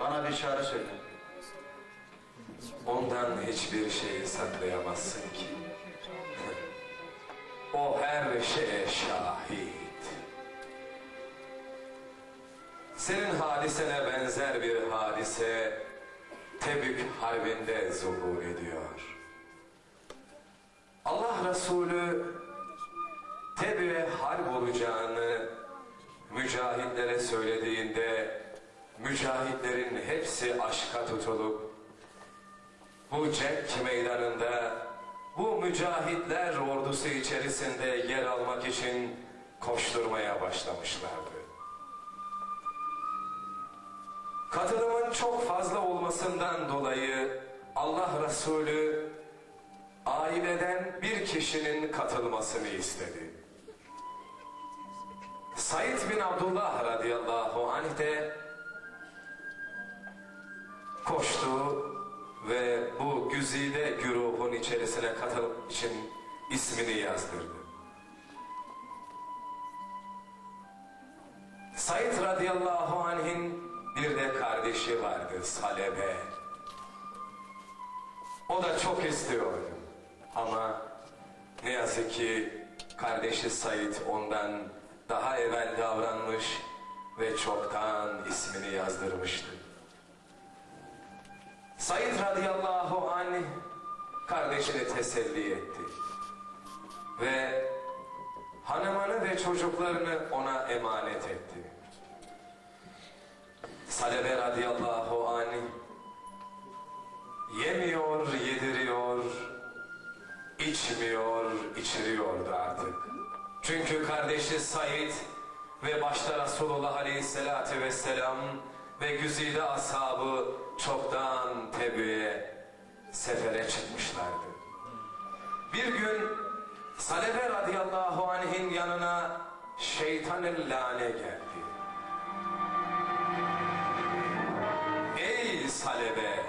Bana bir çare söyle. Ondan hiçbir şeyi saklayamazsın ki. O her şeye şahit. Senin hadisene benzer bir hadise Tebük Harbi'nde zuhur ediyor. Allah Resulü Tebük'e harp olacağını mücahitlere söylediğinde mücahitlerin hepsi aşka tutulup bu cenk meydanında bu mücahitler ordusu içerisinde yer almak için koşturmaya başlamışlardı. Katılımın çok fazla olmasından dolayı Allah Resulü aileden bir kişinin katılmasını istedi. Said bin Abdullah radıyallahu anh de koştu ve bu güzide güruhun içerisine katılım için ismini yazdırdı. Said radıyallahu anh'in bir de kardeşi vardı Salebe. O da çok istiyordu. Ama ne yazık ki kardeşi Said ondan daha evvel davranmış ve çoktan ismini yazdırmıştı. Kardeşini teselli etti. Ve hanımını ve çocuklarını ona emanet etti. Salebe radıyallahu anh yemiyor, yediriyor, içmiyor, içiriyordu artık. Çünkü kardeşi Said ve başta Resulullah aleyhissalatü vesselam ve güzide ashabı çoktan Tebü'ye sefere çıkmışlardı. Bir gün Salebe radıyallahu anh'in yanına şeytan-ı lane geldi. Ey Salebe!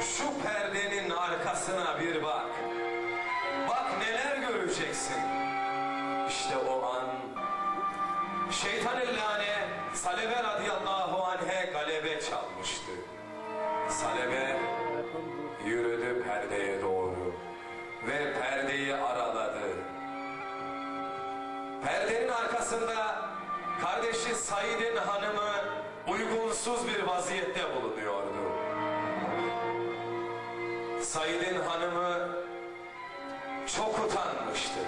Şu perdenin arkasına bir bak. Bak neler göreceksin. İşte o an şeytan-ı lane Salebe radıyallahu Salebe yürüdü perdeye doğru ve perdeyi araladı. Perdenin arkasında kardeşi Said'in hanımı uygunsuz bir vaziyette bulunuyordu. Said'in hanımı çok utanmıştı.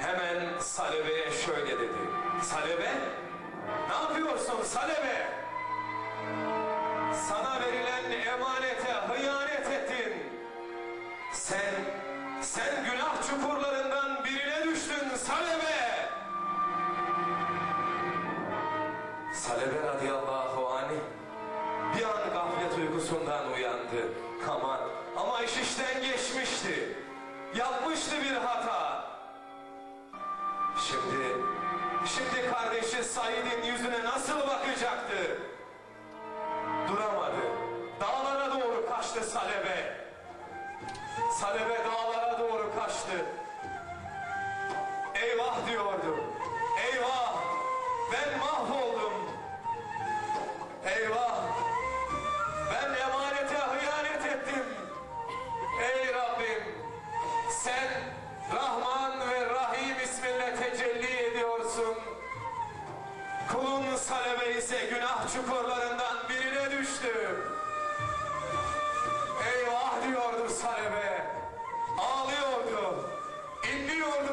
Hemen Salebe'ye şöyle dedi. Salebe, ne yapıyorsun Salebe? Sana verilen emanete hıyanet ettin. Sen, sen günah çukurlarından birine düştün Salebe. Salebe radıyallahu anh bir an gaflet uykusundan uyandı. Ama, ama iş işten geçmişti. Yapmıştı bir hata. Şimdi, şimdi kardeşi Said'in yüzüne nasıl bakacaktı? Duramadı. Dağlara doğru kaçtı Salebe. Salebe dağlara doğru kaçtı. Eyvah diyordu. Eyvah! Ben mahvoldum. Eyvah!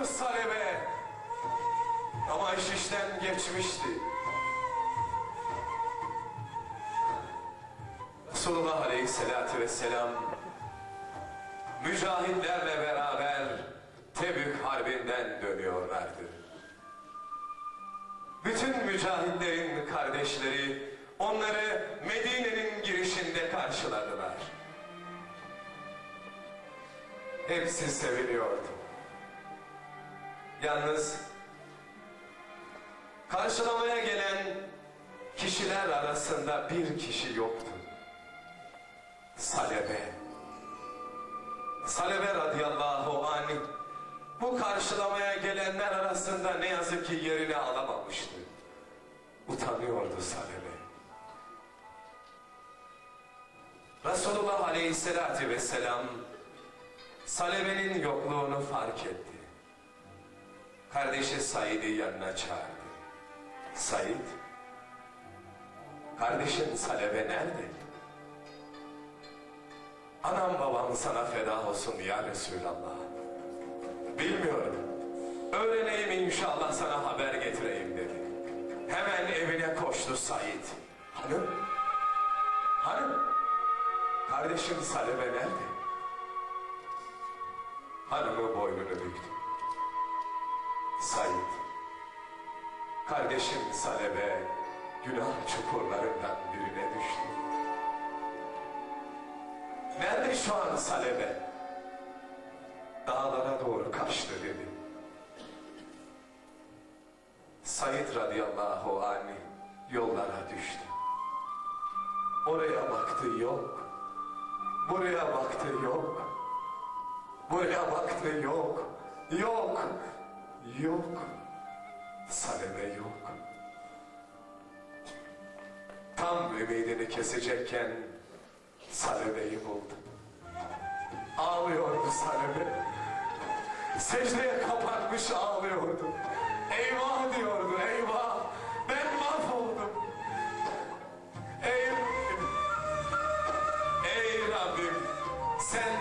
Salebe. Ama iş işten geçmişti. Resulullah Aleyhisselatü Vesselam mücahitlerle beraber Tebük Harbi'nden dönüyorlardı. Bütün mücahitlerin kardeşleri onları Medine'nin girişinde karşıladılar. Hepsi seviniyordu. Yalnız karşılamaya gelen kişiler arasında bir kişi yoktu. Salebe. Salebe radıyallahu anh bu karşılamaya gelenler arasında ne yazık ki yerini alamamıştı. utanıyordu Salebe. Resulullah Aleyhisselatü Vesselam Salebe'nin yokluğunu fark etti. Kardeşi Said'i yanına çağırdı. Said, kardeşin Salebe nerede? Anam babam sana feda olsun ya Resulallah. Bilmiyorum. Öğreneyim inşallah sana haber getireyim dedi. Hemen evine koştu Said. Hanım? Hanım? Kardeşim Salebe nerede? Hanımı boynunu büktü. Said. Kardeşim Salebe günah çukurlarından birine düştü. Nerede şu an Salebe? Dağlara doğru kaçtı dedi. Said radıyallahu anh yollara düştü. Oraya baktı yok. Buraya baktı yok. Buraya baktı yok. Yok. Yok. Salebe yok. Tam ümidini kesecekken Salebe'yi buldu. Ağlıyordu Salebe. Secdeye kapanmış ağlıyordu. Eyvah diyordu eyvah. Ben mahvoldum. Ey Rabbim. Ey Rabbim. Sen,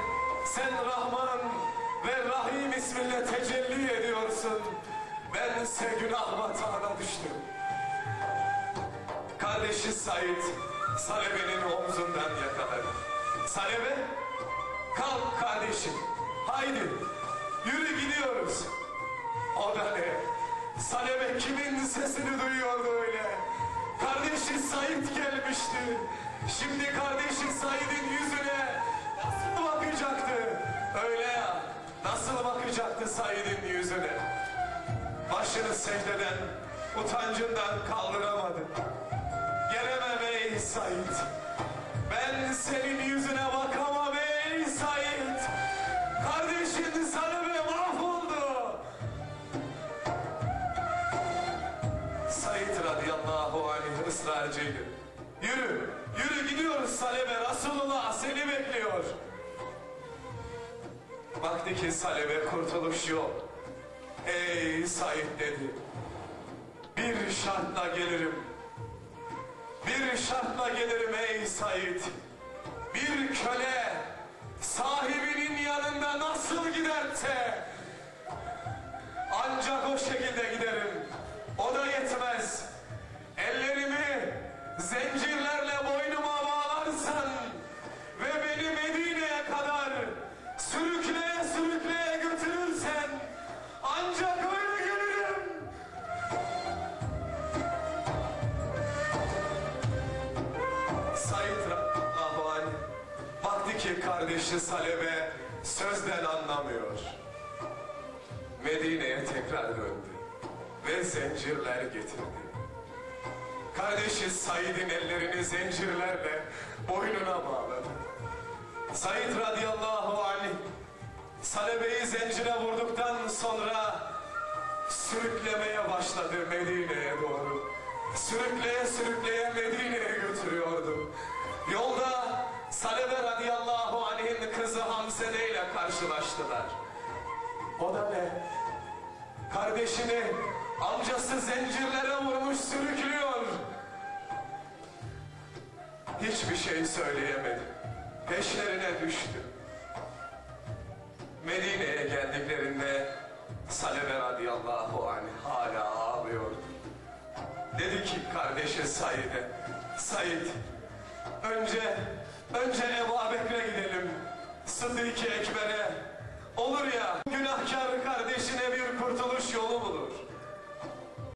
sen Rahman ve Rahim isminle tecelli ediyorsun. Bense günah batağına düştüm. Kardeşi Said Salebe'nin omzundan yakaladı. Salebe kalk kardeşim haydi yürü gidiyoruz. O da ne? Salebe kimin sesini duyuyordu öyle? Kardeşi Said gelmişti. Şimdi kardeşi Said'in yüzüne nasıl bakacaktı? Öyle. Nasıl bakacaktı Said'in yüzüne? Başını secdeden, utancından kaldıramadı. Gelemem ey Said. Ben senin yüzüne bakamam ey Said. Kardeşin Salebe mahvoldu. Said radıyallahu anh ısrarcıydı. Yürü, yürü gidiyoruz Salebe. Resulullah seni bekliyor. Baktı ki Salebe kurtuluş yok. Ey Said dedi. Bir şartla gelirim. Bir şartla gelirim ey Said. Bir köle sahibinin yanında nasıl giderse ancak o şekilde giderim. O da yetmez. Ellerimi zincirlerle baktı ki kardeşi Salebe sözden anlamıyor. Medine'ye tekrar döndü ve zincirler getirdi. Kardeşi Said'in ellerini zincirlerle boynuna bağladı. Said radıyallahu anh Salebe'yi zincire vurduktan sonra sürüklemeye başladı Medine'ye doğru. Sürükleye sürükleye Medine'ye götürüyordu. Yolda Salebe radıyallahu anh'in kızı Hamsene ile karşılaştılar. O da ne? Kardeşini amcası zincirlere vurmuş sürüklüyor. Hiçbir şey söyleyemedi. Peşlerine düştü. Medine'ye geldiklerinde Salebe radıyallahu anh hala ağlıyordu. Dedi ki kardeşi Said'e, Said önce, Önce Ebu Bekir'e gidelim. Sıddık-ı Ekber'e. Olur ya, günahkar kardeşine bir kurtuluş yolu bulur.